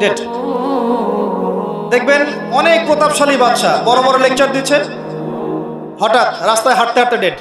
date দেখবেন অনেক প্রতাপশালী বাচ্চা বড় বড় লেকচার দিচ্ছে হঠাৎ রাস্তায় হাঁটতে হাঁটতে ডেট